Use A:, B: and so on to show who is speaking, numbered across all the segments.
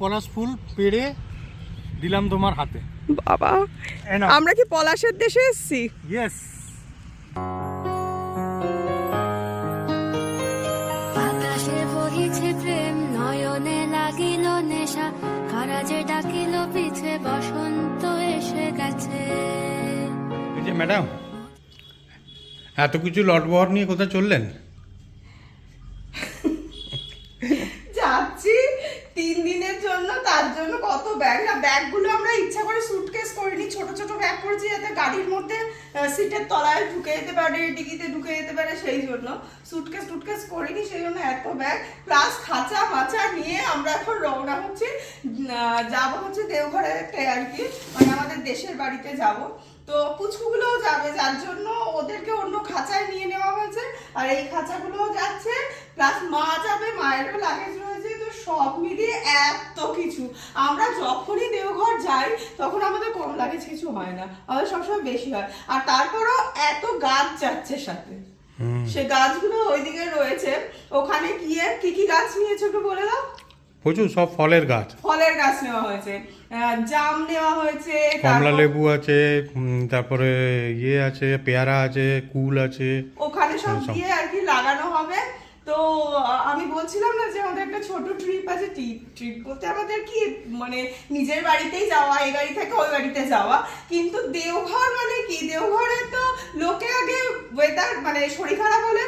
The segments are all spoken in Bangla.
A: পলাশ ফুল পেড়ে দিলাম তোমার হাতে।
B: বাবা আমরা কি পলাশের দেশে এসেছি?
A: ইয়েস
C: আকাশে বহিছে প্রেম নয়নে লাগিল নেশা কারাজে ডাকিল পিছে বসন্ত এসে গেছে।
A: এই যে ম্যাডাম এত কিছু লটবহর নিয়ে কোথায় চললেন
B: যাচ্ছি তিন দিনের জন্য তার জন্য কত ব্যাগ না ব্যাগগুলো আমরা ইচ্ছা করে সুটকেস করিনি। ছোট ছোট ব্যাগ করেছি যাতে গাড়ির মধ্যে সিটের তলায় ঢুকে যেতে পারে ডিকিতে ঢুকে যেতে পারে, সেই জন্য। সুটকেস টুটকেস করিনি, সেই জন্য এত ব্যাগ প্লাস খাঁচা মাচা নিয়ে আমরা এখন রওনা হচ্ছি যাব হচ্ছে দেওঘরেতে আর কি মানে আমাদের দেশের বাড়িতে যাব। তো পুচকুগুলোও যাবে, যার জন্য ওদেরকে অন্য খাঁচায় নিয়ে নেওয়া হয়েছে। আর এই খাঁচাগুলোও যাচ্ছে প্লাস মা যাবে, মায়েরও লাগেজ রয়েছে। সব মিলিয়ে এত কিছু। আমরা যখনই দেওঘর যাই তখন আমাদের কম লাগেজ কিছু হয় না। আমাদের সবসময় বেশি হয়। আর তারপরও এত গাছ যাচ্ছে সাথে। সে গাছগুলো ওইদিকে রয়েছে। ওখানে গিয়ে কি কি গাছ নিয়েছো একটু বলে দাও?
A: প্রচুর সব ফলের গাছ।
B: ফলের গাছ নেওয়া হয়েছে। জাম নেওয়া হয়েছে
A: কমলা লেবু আছে তারপরে ইয়ে আছে পেয়ারা আছে কুল আছে।
B: ওখানে সব
A: সব।
B: দিয়ে আর কি লাগানো হবে। তো আমি বলছিলাম না যে আমাদের একটা ছোট ট্রিপ আছে ট্রিপ ট্রিপ বলতে আমাদের কি মানে নিজের বাড়িতেই যাওয়া এই গাড়ি থেকে ওই বাড়িতে যাওয়া। কিন্তু দেওঘর মানে কি? দেওঘরে তো লোকে আগে ওয়েদার মানে শরীর খারাপ হলে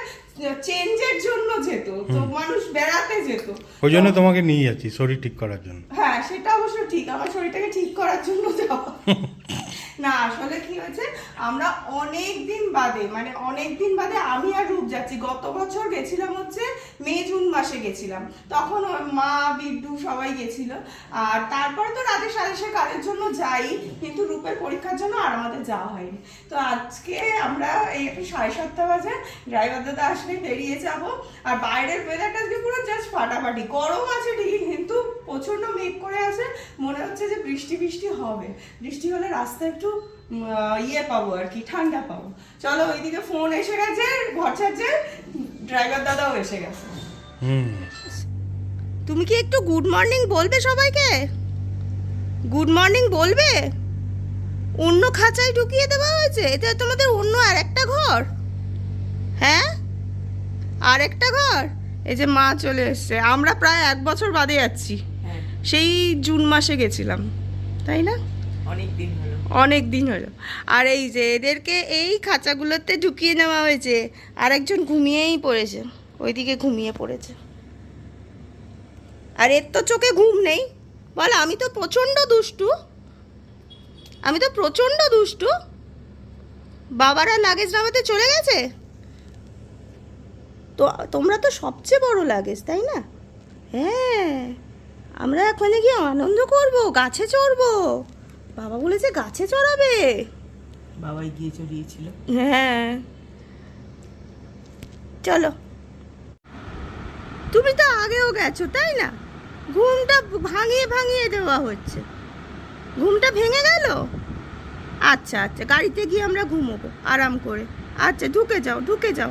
B: চেঞ্জের জন্য যেত তো মানুষ বেড়াতে যেত।
A: ওই জন্য তোমাকে নিয়ে যাচ্ছি শরীর ঠিক করার জন্য।
B: হ্যাঁ সেটা অবশ্য ঠিক আমার শরীরটাকে ঠিক করার জন্য যাওয়া। না, আসলে কি হয়েছে, আমরা অনেক দিন বাদে মানে অনেক দিন বাদে আমি আর রূপ যাচ্ছি। গত বছর গেছিলাম হচ্ছে মে, জুন মাসে গেছিলাম। তখন মা, বিড্ডু সবাই গেছিল। আর তারপরে তো রাতে সাড়ে সে কাজের জন্য যাই, কিন্তু রূপের পরীক্ষার জন্য আর আমাদের যাওয়া হয়নি। তো আজকে আমরা এই একটু সাড়ে সাতটা বাজে ড্রাইভার দাদা আসলে বেরিয়ে যাব। আর বাইরের ওয়েদারটা আজকে পুরো জাস্ট ফাটাফাটি। গরম আছে ঠিকই, কিন্তু প্রচণ্ড মেঘ করে আছে। মনে হচ্ছে যে বৃষ্টি বৃষ্টি হবে। বৃষ্টি হলে রাস্তা একটু ইয়ে পাবো আর কি ঠান্ডা পাবো। চলো ওইদিকে ফোন এসে গেছে ঘর ছাড়ছে ড্রাইভার দাদাও এসে গেছে। তুমি কি একটু গুড মর্নিং বলবে সবাইকে? গুড মর্নিং বলবে? অন্য খাঁচায় ঢুকিয়ে দেওয়া হয়েছে এটা তোমাদের অন্য আর একটা ঘর? হ্যাঁ? আর একটা ঘর? এই যে মা চলে এসছে আমরা প্রায় এক বছর বাদে যাচ্ছি। সেই জুন মাসে গেছিলাম তাই না?
D: অনেক দিন হলো।
B: আর এই যে এদেরকে এই খাঁচাগুলোতে ঢুকিয়ে নেওয়া হয়েছে আর একজন ঘুমিয়েই পড়েছে, ওইদিকে ঘুমিয়ে পড়েছে। আর এর তো চোখে ঘুম নেই। বল, আমি তো প্রচণ্ড দুষ্টু। আমি তো প্রচণ্ড দুষ্টু। বাবারা লাগেজ নামাতে চলে গেছে? তো, তোমরা তো সবচেয়ে বড় লাগেজ, তাই না? হ্যাঁ আমরা ওখানে গিয়ে আনন্দ করব, গাছে চড়বো। বাবা বলেছে গাছে চড়াবে।
D: বাবাই গিয়ে চড়িয়েছিল।
B: হ্যাঁ। চলো। তুমি তো আগেও গেছো তাই না? ঘুমটা ভাঙিয়ে ভাঙিয়ে দেওয়া হচ্ছে। ঘুমটা ভেঙে গেল? আচ্ছা আচ্ছা গাড়িতে গিয়ে আমরা ঘুমোবো আরাম করে। আচ্ছা ঢুকে যাও ঢুকে যাও।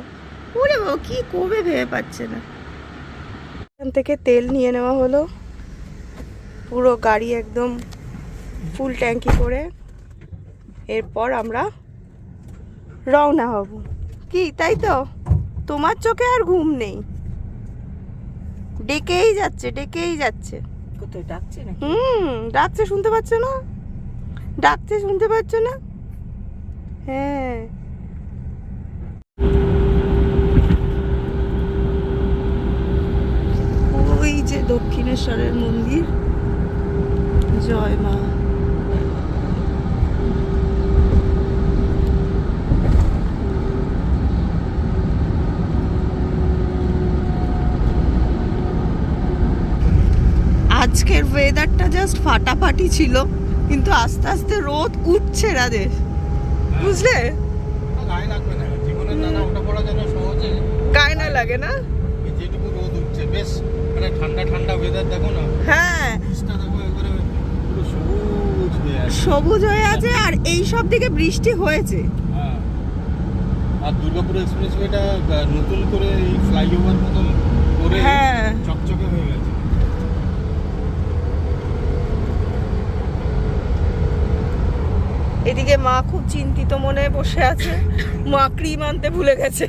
B: ওরে বাবা কি করবে ভেবে পাচ্ছে না। এখান থেকে তেল নিয়ে নেওয়া হলো। পুরো গাড়ি একদম ফুল ট্যাঙ্কি করে এরপর আমরা রওনা হব। কি তাই তো? তোমার চোখে আর ঘুম নেই। ডেকেই যাচ্ছে ডেকেই যাচ্ছে।
D: কোথায় ডাকছে নাকি?
B: হুম ডাকছে শুনতে পাচ্ছ না? ডাকছে শুনতে পাচ্ছ না? হ্যাঁ। ওই যে দক্ষিণেশ্বরের মন্দির। জয় মা আজকের ওয়েদারটা জাস্ট ফাটাফাটি ছিল কিন্তু আস্তে আস্তে রোদ উঠছে রাদের বুঝলে?
A: গায়ে না। জীবনের নানা ওটা পড়া যেন সহজে।
B: গায়ে না লাগে না?
A: যেটুকু রোদ উঠছে বেশ মানে ঠান্ডা ঠান্ডা ওয়েদার দেখো না।
B: হ্যাঁ।
A: হয়ে আছে।
B: সবুজ হয়ে আছে আর এই সব দিকে বৃষ্টি হয়েছে।
A: হ্যাঁ। আর দুর্গাপুর এক্সপ্রেসওয়েটা নতুন করে এই ফ্লাইওভার মতন করে
B: হ্যাঁ।
A: চকচকে হয়ে গেছে।
B: এদিকে মা খুব চিন্তিত মনে বসে আছে। মা ক্রিম আনতে ভুলে গেছে।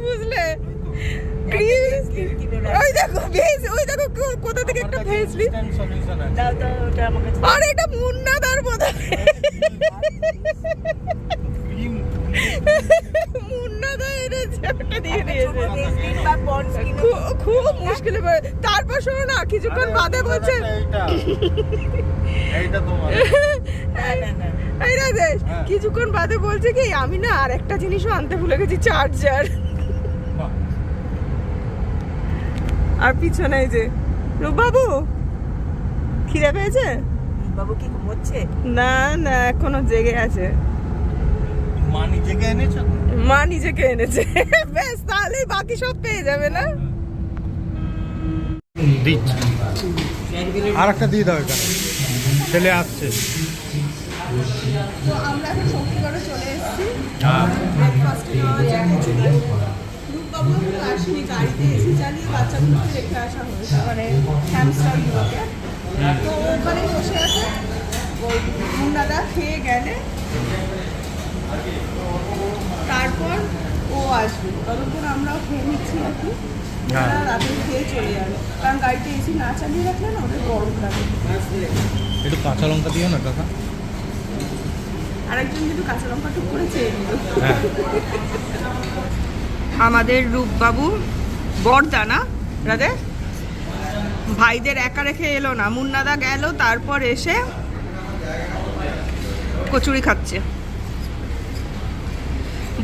B: বুঝলে? ওই দেখো ভেজ ওই দেখো কোথা থেকে একটা ভেজলি
D: দাও দাও ওটা আমার
B: আর এটা মুন্নাদার বোধ মুন্নাদা এনেছে ওটা দিয়ে দিয়েছে।
D: বা পন্স কিনে
B: খুব- মুশকিলে পড়ে। তারপর শোনো না কিছুক্ষণ বাদে বলছে
A: এইটা তোমার।
D: না না না
B: এই রাজেশ
A: হ্যাঁ।
B: কিছুক্ষণ বাদে বলছে কি আমি না আর একটা জিনিসও আনতে ভুলে গেছি চার্জার। আর পিছনে যে বাবু খিদে পেয়েছে?
D: বাবু কি ঘুমোচ্ছে?
B: না না এখনও জেগে আছে।
A: মা নিজেকে এনেছো?
B: মা নিজেকে এনেছে। বেশ তাহলেই বাকি সব পেয়ে যাবে না?
A: আর একটা দিয়ে দাও এখানে। ছেলে আসছে।
B: তো আমরা এখন শক্তিগড়ে চলে এসেছি।
A: হ্যাঁ।
B: ব্রেকফাস্টে নেওয়া হচ্ছে খিচুড়ি রূপবাবু কিন্তু আসেনি গাড়িতে এসি চালিয়ে বাচ্চাগুলোকে রেখে আসা হয়েছে মানে হ্যামস্টারগুলোকে তো ওখানে বসে আছে। ওই খেয়ে গেলে। তারপর ও আসবে। ততক্ষণ আমরাও খেয়ে নিচ্ছি আর কি।
A: হ্যাঁ।
B: ওরা রাতে খেয়ে চলে যাবে। কারণ গাড়িতে এসি না চালিয়ে রাখলে না ওদের গরম লাগে।
A: একটু কাঁচা লঙ্কা দিও না কাকা।
B: আরেকজন কিন্তু কাঁচা লঙ্কা টুক করে চেয়ে নিল।
A: হ্যাঁ।
B: আমাদের রূপবাবু বর্দা না রাধে ভাইদের একা রেখে এলো না। মুন্নাদা গেল তারপর এসে কচুরি খাচ্ছে।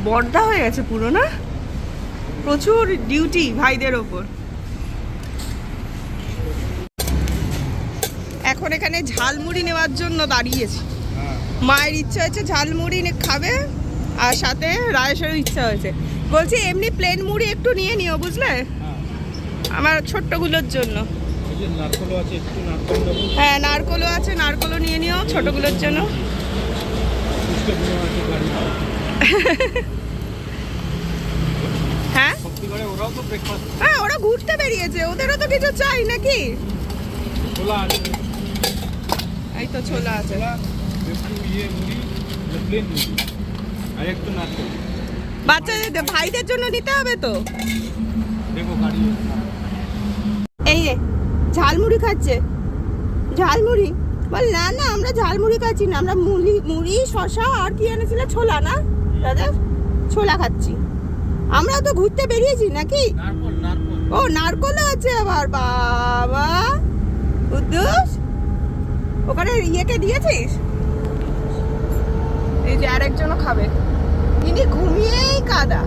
B: বর্দা হয়ে গেছে পুরো না? প্রচুর ডিউটি ভাইদের ওপর। এখন এখানে ঝালমুড়ি নেওয়ার জন্য দাঁড়িয়েছি। মায়ের ইচ্ছা হয়েছে ঝালমুড়ি খাবে, আর সাথে রায়েশেরও ইচ্ছা হয়েছে। বলছি, এমনি প্লেন মুড়ি একটু নিয়ে নিও, বুঝলে? আমার ছোট্টগুলোর জন্য। হ্যাঁ নারকলও আছে, নারকলও নিয়ে নিও ছোটগুলোর জন্য
A: ফুচকা গুঁড়ো আছে গাড়ি
B: হ্যাঁ ওরা ঘুরতে বেরিয়েছে ওদেরও তো কিছু চাই নাকি? এই তো ছোলা আছে।
A: ইয়ে নারকল।
B: বাচ্চাদের ভাইদের জন্য নিতে হবে তো? এই ঝালমুড়ি খাচ্ছে। ঝালমুড়ি বল না না আমরা ঝালমুড়ি খাচ্ছি না। আমরা মুড়ি মুড়ি শশা আর কি এনেছিল? ছোলা না? দাদা? ছোলা খাচ্ছি। আমরা তো ঘুরতে বেরিয়েছি নাকি?
A: নারকল নারকল।
B: ও নারকলও আছে আবার বাবা। উদ্দুস ওখানে ইয়েকে দিয়েছিস? এই যে আরেকজনও খাবে। ইনি ঘুমিয়েই কাদা।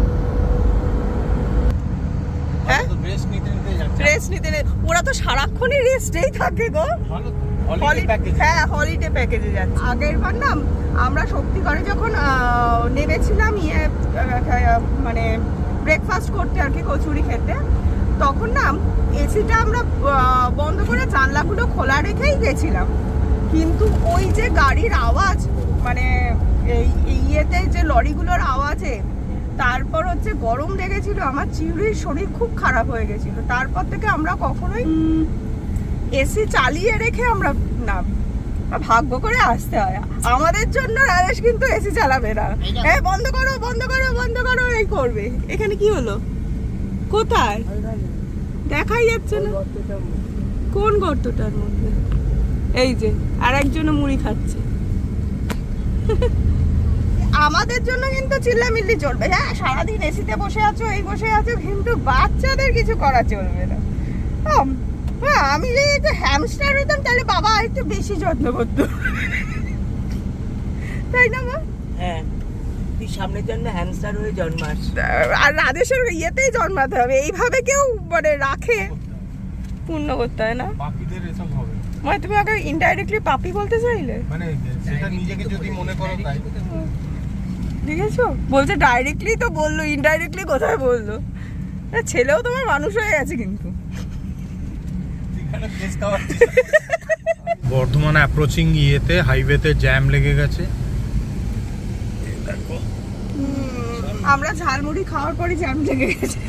B: হ্যাঁ?
A: রেস্ট নিতে
B: ওরা তো সারাক্ষণই রেস্টেই থাকে গো। হ্যাঁ হলিডে প্যাকেজে যাচ্ছে। আগের বার না আমরা শক্তিগড়ে যখন নেমেছিলাম ইয়ে মানে ব্রেকফাস্ট করতে আর কি কচুরি খেতে তখন না এসিটা আমরা বন্ধ করে জানলাগুলো খোলা রেখেই গেছিলাম। কিন্তু ওই যে গাড়ির আওয়াজ মানে এই ইয়েতে যে লরিগুলোর আওয়াজে তারপর হচ্ছে গরম লেগেছিল আমার চিউড়ির শরীর খুব খারাপ হয়ে গেছিল। তারপর থেকে আমরা কখনোই এসি চালিয়ে রেখে আমরা নামি ভাগ্য করে আসতে হয়। আমাদের জন্য রাজেশ কিন্তু এসি চালাবে না। এ বন্ধ করো বন্ধ করো বন্ধ করো এই করবে। এখানে কি হলো? কোথায়? দেখাই যাচ্ছে না। কোন গর্তটার মধ্যে? এই যে আর একজনও মুড়ি খাচ্ছে। আমাদের জন্য কিন্তু চিল্লামিল্লি চলবে। হ্যাঁ সারাদিন এসিতে বসে আছো এই বসে আছো কিন্তু বাচ্চাদের কিছু করা চলবে না। হ্যাঁ আমি যদি একটু হ্যামস্টার হতাম তাহলে বাবা একটু বেশি যত্ন করতো। তাই না মা?
D: হ্যাঁ তুই সামনের জন্য হ্যামস্টার হয়ে জন্মাস।
B: আর রাধেশের ইয়েতেই জন্মাতে হবে। এইভাবে কেউ মানে রাখে পূর্ণ করতে হয় না?
A: বাকিদের এসব হবে।
B: মানে তুমি আগে ইনডাইরেক্টলি পাপি বলতে চাইলে?
A: মানে সেটা নিজেকে যদি মনে করো তাই।
B: দেখেছ? বলছে ডাইরেক্টলি তো বলল ইনডাইরেক্টলি কোথায় বলল? ছেলেও তোমার মানুষ হয়ে গেছে কিন্তু।
A: বর্ধমান অ্যাপ্রোচিং ইয়েতে হাইওয়েতে জ্যাম লেগে গেছে।
B: আমরা ঝালমুড়ি খাওয়ার পরে জ্যাম লেগে গেছে।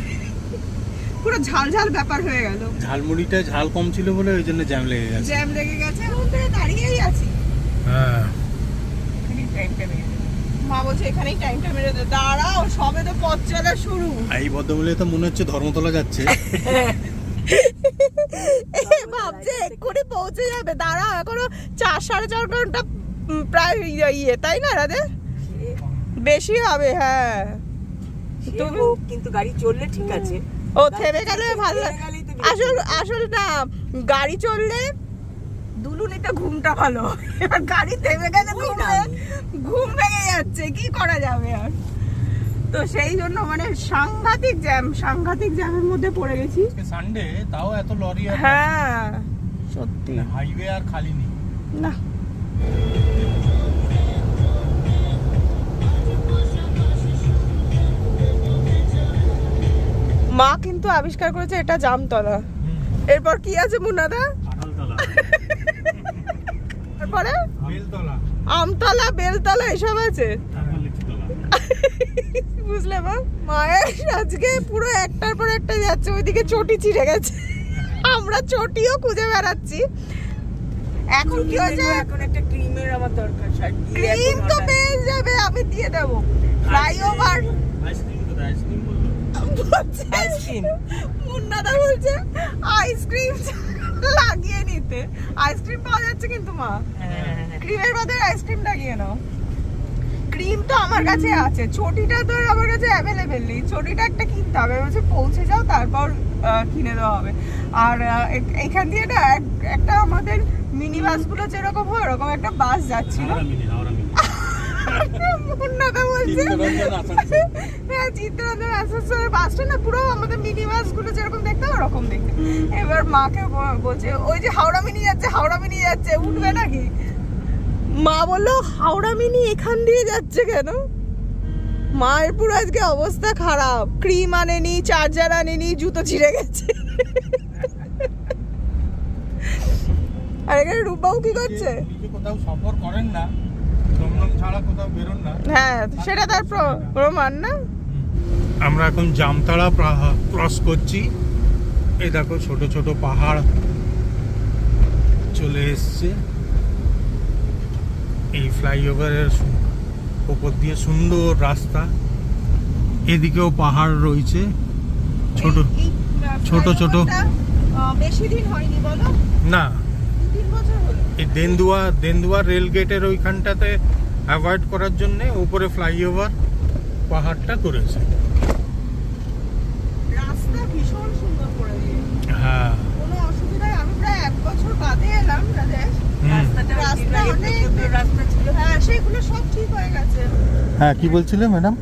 B: পুরো ঝাল ঝাল ব্যাপার হয়ে গেল।
A: ঝালমুড়িটা ঝাল কম ছিল বলে ওই জন্য জ্যাম লেগে গেছে।
B: জ্যাম লেগে গেছে এখন দাঁড়িয়েই আছি।
A: হ্যাঁ।
B: মা বলছে এখানেই টাইমটা মেরে দে দাঁড়াও সবে তো পথ চলা শুরু।
A: এই ভদ্রমূল্যে তো মনে হচ্ছে ধর্মতলা যাচ্ছে।
B: ভাবছে এক্ষুনি পৌঁছে যাবে। দাঁড়াও এখনও চার সাড়ে চার ঘণ্টা প্রায় ইয়ে- ইয়ে তাই না রাধে? বেশি হবে হ্যাঁ। তুমি
D: কিন্তু গাড়ি চললে ঠিক আছে।
B: ও থেমে গেলে ভালো। আসল আসল না গাড়ি চললে দুলুনিতে ঘুমটা ভালো এবার গাড়ি থেমে গেলে ঘুম ভেঙে যাচ্ছে কি করা যাবে আর? তো সেই জন্য মানে সাংঘাতিক জ্যাম সাংঘাতিক জ্যামের মধ্যে পড়ে গেছি।
A: সানডে তাও এত লরি
B: হ্যাঁ সত্যি।
A: হাইওয়ে আর খালি নেই।
B: না। মা কিন্তু আবিষ্কার করেছে এটা জামতলা। এরপর কি আছে মুন্নাদা? তারপরে আমতলা বেলতলা এসব আছে?
A: লিচিতলা
B: বুঝলে মা? মায়ের আজকে পুরো একটার পর একটা যাচ্ছে ওইদিকে চটি ছিঁড়ে গেছে। আমরা চটিও খুঁজে বেড়াচ্ছি। এখন কি হয়েছে?
D: এখন একটা ক্রিমের আমার দরকার
B: ক্রিম তো পেয়ে যাবে আমি দিয়ে দেবো। ফ্লাইওভার
A: আইসক্রিম কোথায়? আইসক্রিম বলল।
D: Ice cream?
B: মুন্নাদা বলছে আইসক্রিম লাগিয়ে নিতে। আইসক্রিম পাওয়া যাচ্ছে কিন্তু মা।
D: হ্যাঁ,
B: ক্রিমের বদলে আইসক্রিম লাগিয়ে নাও। ক্রিম তো আমার কাছে আছে। ছটিটা তো আমার কাছে অ্যাভেলেবেল নেই। ছটিটা একটা কিনতে হবে। বলছে পৌঁছে যাও তারপর কিনে দেওয়া হবে। আর আহ, এ- এইখান দিয়ে না এক- একটা আমাদের মিনি বাসগুলো যেরকম হয় ওরকম একটা বাস যাচ্ছিল।
A: হাওড়া
B: মুন্নাদা বলছে। হ্যাঁ বাসটা না পুরো আমাদের মিনি বাসগুলো যেরকম দেখতে ওরকম দেখতে। এবার মাকে বলছে ওই যে হাওড়া মিনি যাচ্ছে হাওড়া মিনি যাচ্ছে উঠবে নাকি? মা বলল হাওড়া মিনি এখান দিয়ে যাচ্ছে কেন? মায়ের পুরো আজকে অবস্থা খারাপ। ক্রিম আনেনি চার্জার আনেনি জুতো ছিঁড়ে গেছে। আর এখানে রূপবাবু কি করছে?
A: কোথাও সফর করেন না ছাড়া কোথাও বেরোন না।
B: হ্যাঁ সেটা তার প্র- প্রমাণ না?
A: আমরা এখন জামতাড়া ক্রস করছি। এই দেখো ছোট ছোট পাহাড় চলে এসছে। এই ফ্লাইওভারের ওপর দিয়ে সুন্দর রাস্তা। এদিকেও পাহাড় রয়েছে। ছোট ছোট ছোট।
B: বেশি দিন হয়নি বলো?
A: না। এই দেন্দুয়া দেন্দুয়া রেল গেটের ওইখানটাতে অ্যাভয়েড করার জন্যে উপরে ফ্লাইওভার পাহাড়টা করেছে
B: রাস্তা ভীষণ সুন্দর করে দিয়েছে
A: হ্যাঁ
B: কোনো অসুবিধায় আমি প্রায় এক বছর বাদে এলাম রাজেশ
A: হুম।
D: রাস্তাটা
B: রাস্তা
D: রাস্তা
B: অনেক-
D: রাস্তা ছিল
B: হ্যাঁ সেগুলো সব ঠিক হয়ে গেছে।
A: হ্যাঁ কি বলছিলে ম্যাডাম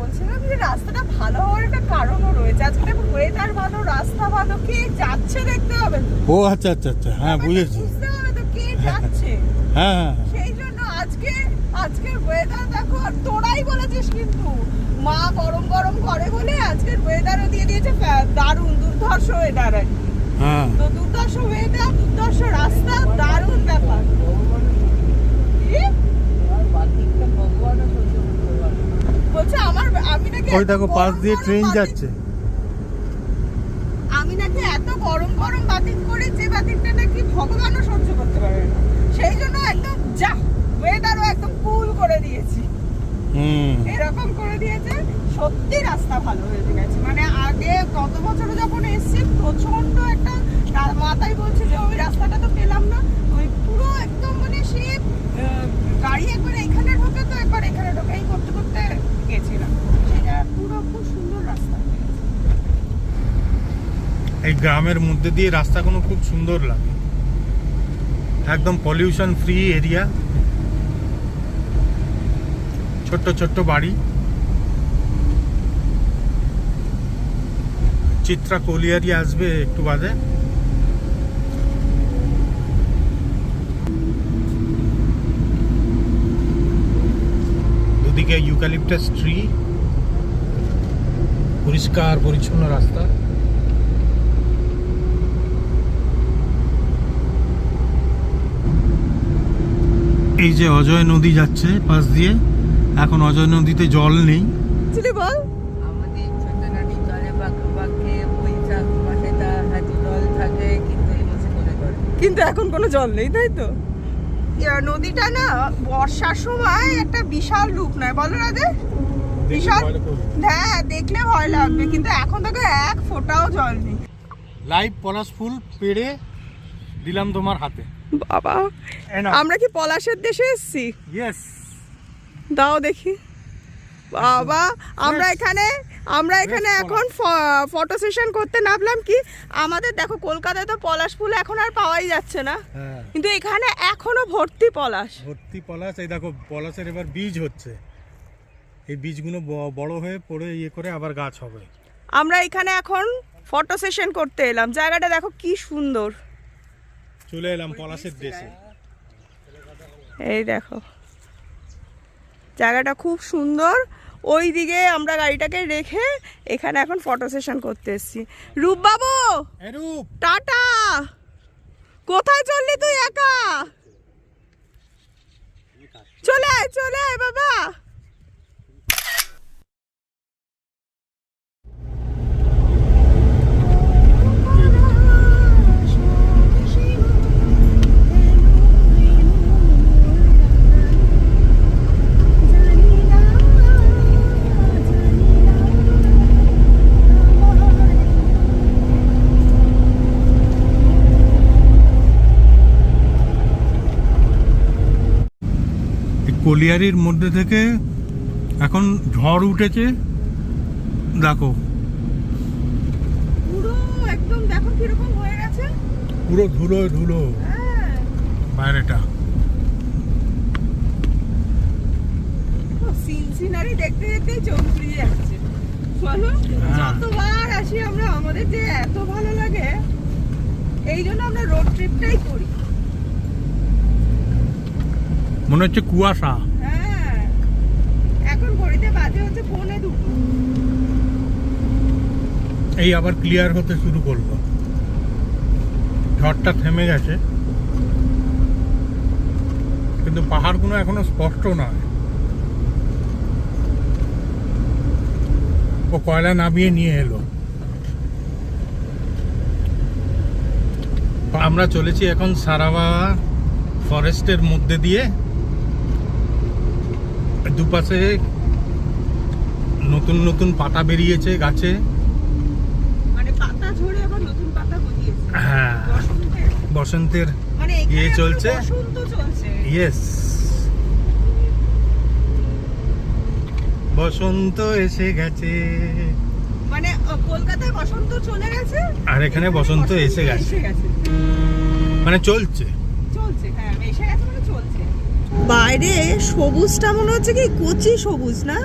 B: বলছিলাম যে রাস্তাটা ভালো হওয়ার একটা কারণও রয়েছে। আজকে ওয়েদার ভালো রাস্তা ভালো কে যাচ্ছে দেখতে হবে।
A: ও আচ্ছা আচ্ছা আচ্ছা হ্যাঁ বুঝেছি।
B: বুঝতে হবে তো কে যাচ্ছে।
A: হ্যাঁ হ্যাঁ
B: সেই জন্য আজকে আজকের ওয়েদার দেখো আর তোরাই বলেছিস কিন্তু। মা গরম গরম করে বলে আজকের ওয়েদারও দিয়ে দিয়েছে দারুণ দুর্ধর্ষ ওয়েদার
A: হ্যাঁ।
B: তো দুর্ধর্ষ ওয়েদার দুর্ধর্ষ রাস্তা দারুণ ব্যাপার। কি? বলছে আমার আমি নাকি
A: ওই দেখো পাশ দিয়ে ট্রেন যাচ্ছে।
B: আমি নাকি এত গরম গরম বাতিক করে যে বাতিকটা নাকি ভগবানও সহ্য করতে পারে না। সেই জন্য একদম যা ওয়েদারও একদম কুল করে দিয়েছি।
A: হুম।
B: এরকম করে দিয়েছে সত্যি রাস্তা ভালো হয়ে গেছে। মানে আগে গত বছরে যখন এসছি প্রচণ্ড একটা মাথায় বলছে যে ওই রাস্তাটা তো পেলাম না। ওই পুরো একদম মানে সে গাড়ি একবার এখানে ঢোকে তো, একবার এখানে ঢোকে। এই করতে করতে গেছিলাম। পুরো খুব সুন্দর রাস্তা।
A: এই গ্রামের মধ্যে দিয়ে রাস্তা রাস্তাগুলো খুব সুন্দর লাগে। একদম পলিউশন ফ্রি এরিয়া ছোট্ট ছোট্ট বাড়ি। চিত্রা কলিয়ারি আসবে একটু বাদে। দুদিকে ইউক্যালিপটাস ট্রি পরিষ্কার পরিচ্ছন্ন রাস্তা। এই যে অজয় নদী যাচ্ছে পাশ দিয়ে এখন অজয় নদীতে জল নেই।
B: বল।
D: কিন্তু এই মাসে করে জল নেই।
B: কিন্তু এখন কোনো জল নেই তাই তো? নদীটা না বর্ষার সময় একটা বিশাল রূপ নয়। বলো রাধে বিশাল হ্যাঁ দেখলে ভয় লাগবে কিন্তু এখন তোকে এক ফোঁটাও জল নেই।
A: লাইভ পলাশ ফুল পেড়ে দিলাম তোমার হাতে।
B: বাবা আমরা কি পলাশের দেশে এসেছি?
A: ইয়েস
B: দাও দেখি। বাবা আমরা এখানে আমরা এখানে এখন ফটো সেশন করতে নামলাম কি? আমাদের দেখো কলকাতায় তো পলাশ ফুল এখন আর পাওয়াই যাচ্ছে না।
A: হ্যাঁ।
B: কিন্তু এখানে এখনও ভর্তি পলাশ।
A: ভর্তি পলাশ এই দেখো পলাশের এবার বীজ হচ্ছে। এই বীজগুলো বড় হয়ে পড়ে ইয়ে করে আবার গাছ হবে।
B: আমরা এখানে এখন ফটো সেশন করতে এলাম। জায়গাটা দেখো কি সুন্দর।
A: চলে এলাম পলাশের দেশে।
B: এই দেখো। জায়গাটা খুব সুন্দর। ওই দিকে আমরা গাড়িটাকে রেখে এখানে এখন ফটো সেশন করতে এসেছি। রূপবাবু
A: এরূপ
B: টাটা! কোথায় চললি তুই একা? চলে আয় চলে আয় বাবা।
A: কলিয়ারির মধ্যে থেকে এখন ঝড় উঠেছে। দেখো।
B: পুরো একদম দেখো কীরকম হয়ে গেছে।
A: পুরো ধুলো ধুলো।
B: হ্যাঁ।
A: বাইরেটা।
B: সিনসিনারি দেখতে চোখ জুড়িয়ে যাচ্ছে। বলো
A: হ্যাঁ।
B: যতবার আসি আমরা আমাদের যে এত ভালো লাগে এই জন্য আমরা রোড ট্রিপটাই করি।
A: মনে হচ্ছে কুয়াশা।
B: হ্যাঁ। এখন ঘড়িতে বাজে হচ্ছে পৌনে দুটো।
A: এই আবার ক্লিয়ার হতে শুরু করল। ঝড়টা থেমে গেছে। কিন্তু পাহাড়গুলো এখনও স্পষ্ট নয়। ও কয়লা নামিয়ে নিয়ে এলো। আমরা চলেছি এখন সারাবা ফরেস্টের মধ্যে দিয়ে। দুপাশে নতুন নতুন পাতা বেরিয়েছে গাছে।
B: মানে
A: হ্যাঁ। বসন্তের।
B: মানে
A: ইয়ে চলছে?
B: বসন্ত
A: ইয়েস বসন্ত এসে গেছে।
B: মানে কলকাতায় বসন্ত চলে গেছে?
A: আর এখানে বসন্ত এসে গেছে।
B: এসে গেছে।
A: মানে চলছে।
B: চলছে হ্যাঁ এসে গেছে মানে চলছে বাইরে সবুজটা মনে হচ্ছে কি কচি সবুজ না?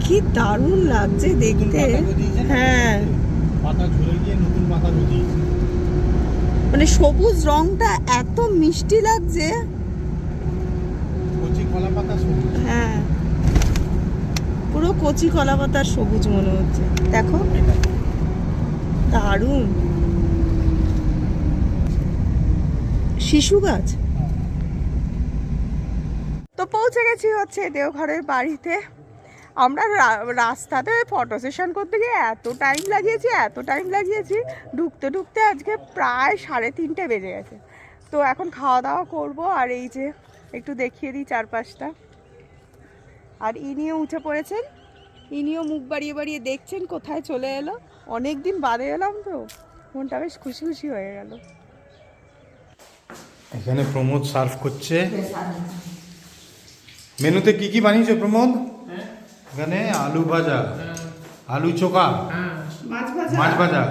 B: কি দারুণ লাগছে দেখতে। হ্যাঁ। মানে সবুজ রংটা এত মিষ্টি লাগছে। হ্যাঁ। পুরো কচি কলা পাতার সবুজ মনে হচ্ছে। দেখো। দারুণ। শিশু গাছ? তো পৌঁছে গেছি হচ্ছে দেওঘরের বাড়িতে। আমরা রাস্তাতে ফটো সেশন করতে গিয়ে এত টাইম লাগিয়েছি, এত টাইম লাগিয়েছি, ঢুকতে ঢুকতে আজকে প্রায় সাড়ে তিনটে বেজে গেছে। তো এখন খাওয়া দাওয়া করব আর এই যে একটু দেখিয়ে দিই চারপাশটা। আর ইনিও উঠে পড়েছেন। ইনিও মুখ বাড়িয়ে বাড়িয়ে দেখছেন কোথায় চলে এলো। অনেক দিন বাদে এলাম তো। মনটা বেশ খুশি খুশি হয়ে গেল।
A: এখানে প্রমোদ সার্ভ করছে। মেনুতে কি কি বানিয়েছো প্রমোদ? এখানে আলু ভাজা আলু চোখা
B: মাছ ভাজা।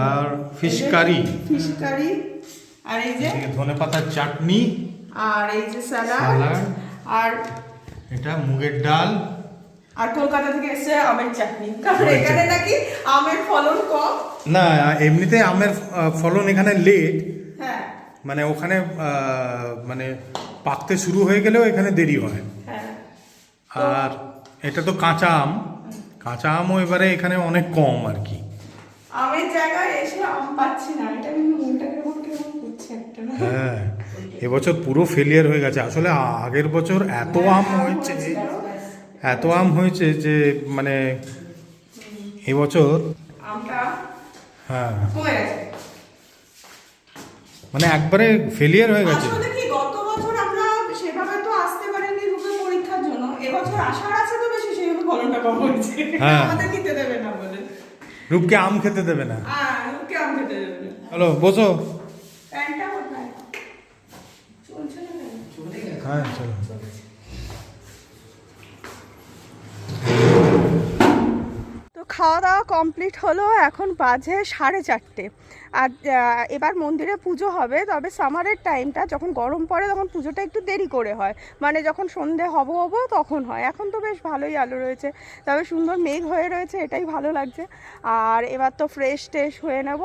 A: আর ফিশ কারি
B: ফিশ কারি আর এই যে
A: ধনে পাতার চাটনি
B: আর এই যে স্যালাড
A: স্যালাড।
B: আর
A: এটা মুগের ডাল।
B: আর কলকাতা থেকে এসে আমের চাটনি। কারণ এখানে নাকি আমের ফলন কম।
A: না এমনিতে আমের ফলন এখানে লেট
B: হ্যাঁ।
A: মানে ওখানে মানে পাকতে শুরু হয়ে গেলেও এখানে দেরি হয়।
B: হ্যাঁ।
A: আর এটা তো কাঁচা আম। কাঁচা আমও এবারে এখানে অনেক কম আর কি।
B: আমের জায়গায় এসে আম পাচ্ছি না। এটা কিন্তু মনটা কেমন কেমন করছে একটা।
A: হ্যাঁ এবছর পুরো ফেলিয়ার হয়ে গেছে। আসলে আগের বছর এত আম হয়েছে এত আম হয়েছে যে মানে এবছর
B: আমটা
A: হ্যাঁ।
B: কমে গেছে।
A: মানে একবারে ফেলিয়ার হয়ে গেছে।
B: আসলে কি গত বছর আমরা সেভাবে তো আসতে পারিনি রূপের পরীক্ষার জন্য। এবছর আসার আছে তো বেশি সেইভাবে ফলনটা কম হয়েছে।
A: হ্যাঁ।
B: আমাদের নিতে দেবে না বলে।
A: রূপকে আম খেতে দেবে না।
B: আর রূপকে আম খেতে দেবে না।
A: হ্যালো বসো।
B: প্যান্টটা কোথায়? চলছে না
A: হ্যাঁ চলো
B: তো খাওয়া দাওয়া কমপ্লিট হলো এখন বাজে সাড়ে চারটে। আর এবার মন্দিরে পুজো হবে, তবে সামারের টাইমটা যখন গরম পড়ে তখন পুজোটা একটু দেরি করে হয়। মানে যখন সন্ধে হব হব তখন হয়। এখন তো বেশ ভালোই আলো রয়েছে। তবে সুন্দর মেঘ হয়ে রয়েছে, এটাই ভালো লাগছে। আর এবার তো ফ্রেশ টেশ হয়ে নেব।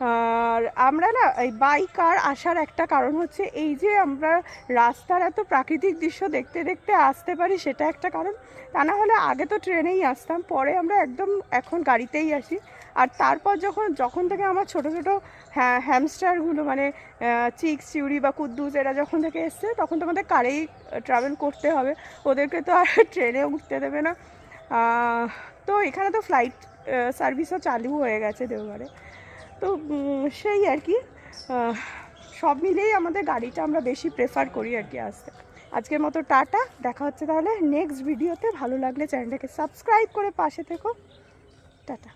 B: আর আমরা না এই বাইক আর আসার একটা কারণ হচ্ছে এই যে আমরা রাস্তার এত প্রাকৃতিক দৃশ্য দেখতে দেখতে আসতে পারি সেটা একটা কারণ। তা না হলে আগে তো ট্রেনেই আসতাম, পরে আমরা একদম এখন গাড়িতেই আসি। আর তারপর যখন যখন থেকে আমার ছোট ছোট হ্যাঁ হ্যামস্টারগুলো মানে চিক্স চিউড়ি বা কুদ্দুস এরা যখন থেকে এসছে, তখন তো আমাদের কারেই ট্রাভেল করতে হবে। ওদেরকে তো আর ট্রেনে উঠতে দেবে না। তো এখানে তো ফ্লাইট সার্ভিসও চালু হয়ে গেছে দেওঘরে তো সেই আর কি। সব মিলেই আমাদের গাড়িটা আমরা বেশি প্রেফার করি আর কি আসতে আজকের মতো টাটা, দেখা হচ্ছে তাহলে নেক্সট ভিডিওতে ভালো লাগলে চ্যানেলটাকে সাবস্ক্রাইব করে পাশে থেকো। টাটা।